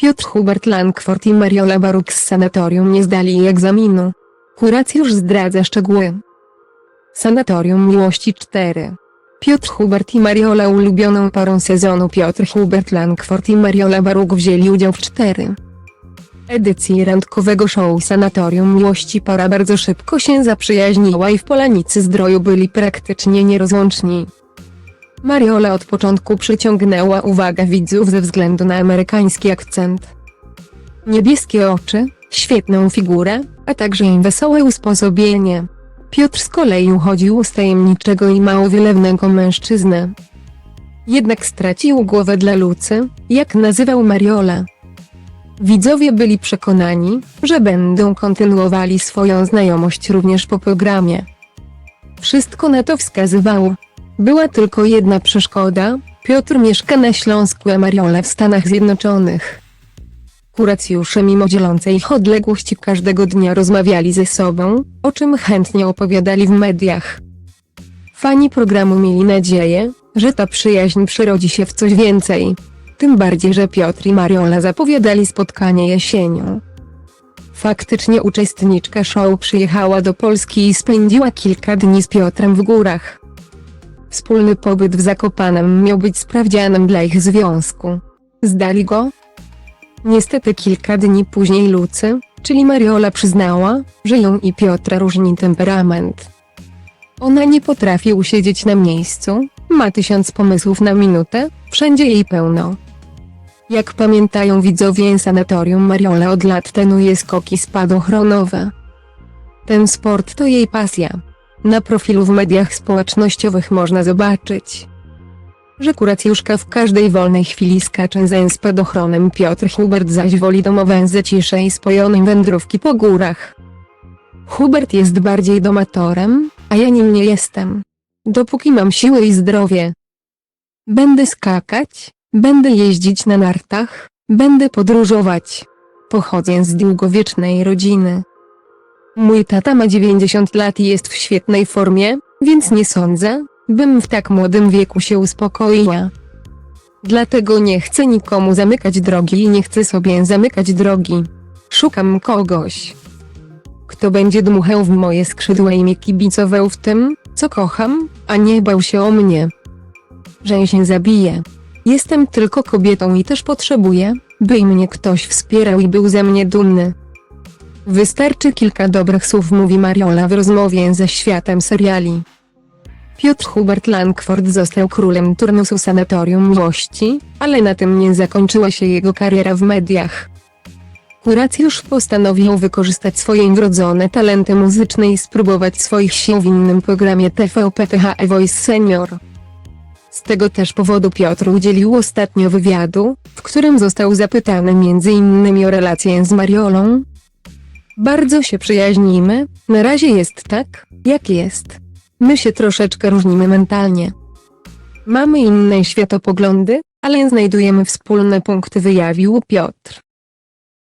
Piotr Hubert Langford i Mariola Baruk z sanatorium nie zdali egzaminu. Kuracjusz zdradza szczegóły. Sanatorium Miłości 4 Piotr Hubert i Mariola ulubioną parą sezonu Piotr Hubert Langford i Mariola Baruk wzięli udział w 4 edycji randkowego show Sanatorium Miłości para bardzo szybko się zaprzyjaźniła i w Polanicy Zdroju byli praktycznie nierozłączni. Mariola od początku przyciągnęła uwagę widzów ze względu na amerykański akcent. Niebieskie oczy, świetną figurę, a także jej wesołe usposobienie. Piotr z kolei uchodził z tajemniczego i mało wylewnego mężczyznę. Jednak stracił głowę dla Lucy, jak nazywał Mariola. Widzowie byli przekonani, że będą kontynuowali swoją znajomość również po programie. Wszystko na to wskazywało. Była tylko jedna przeszkoda, Piotr mieszka na Śląsku a Mariola w Stanach Zjednoczonych. Kuracjusze mimo dzielącej ich odległości każdego dnia rozmawiali ze sobą, o czym chętnie opowiadali w mediach. Fani programu mieli nadzieję, że ta przyjaźń przerodzi się w coś więcej. Tym bardziej, że Piotr i Mariola zapowiadali spotkanie jesienią. Faktycznie uczestniczka show przyjechała do Polski i spędziła kilka dni z Piotrem w górach. Wspólny pobyt w Zakopanem miał być sprawdzianem dla ich związku. Zdali go? Niestety kilka dni później Lucy, czyli Mariola przyznała, że ją i Piotra różni temperament. Ona nie potrafi usiedzieć na miejscu, ma tysiąc pomysłów na minutę, wszędzie jej pełno. Jak pamiętają widzowie sanatorium Mariola od lat trenuje skoki spadochronowe. Ten sport to jej pasja. Na profilu w mediach społecznościowych można zobaczyć, że kuracjuszka w każdej wolnej chwili skacze za spadochronem Piotr Hubert zaś woli domowe zacisze i spojonej wędrówki po górach. Hubert jest bardziej domatorem, a ja nim nie jestem. Dopóki mam siłę i zdrowie. Będę skakać, będę jeździć na nartach, będę podróżować. Pochodzę z długowiecznej rodziny. Mój tata ma 90 lat i jest w świetnej formie, więc nie sądzę, bym w tak młodym wieku się uspokoiła. Dlatego nie chcę nikomu zamykać drogi i nie chcę sobie zamykać drogi. Szukam kogoś, kto będzie dmuchał w moje skrzydła i mnie kibicował w tym, co kocham, a nie bał się o mnie. Że się zabije. Jestem tylko kobietą i też potrzebuję, by mnie ktoś wspierał i był ze mnie dumny. Wystarczy kilka dobrych słów mówi Mariola w rozmowie ze światem seriali. Piotr Hubert Langford został królem turnusu Sanatorium Miłości, ale na tym nie zakończyła się jego kariera w mediach. Kuracjusz postanowił wykorzystać swoje wrodzone talenty muzyczne i spróbować swoich sił w innym programie TVP THE Voice Senior. Z tego też powodu Piotr udzielił ostatnio wywiadu, w którym został zapytany m.in. o relację z Mariolą. Bardzo się przyjaźnimy, na razie jest tak, jak jest. My się troszeczkę różnimy mentalnie. Mamy inne światopoglądy, ale znajdujemy wspólne punkty wyjawił Piotr.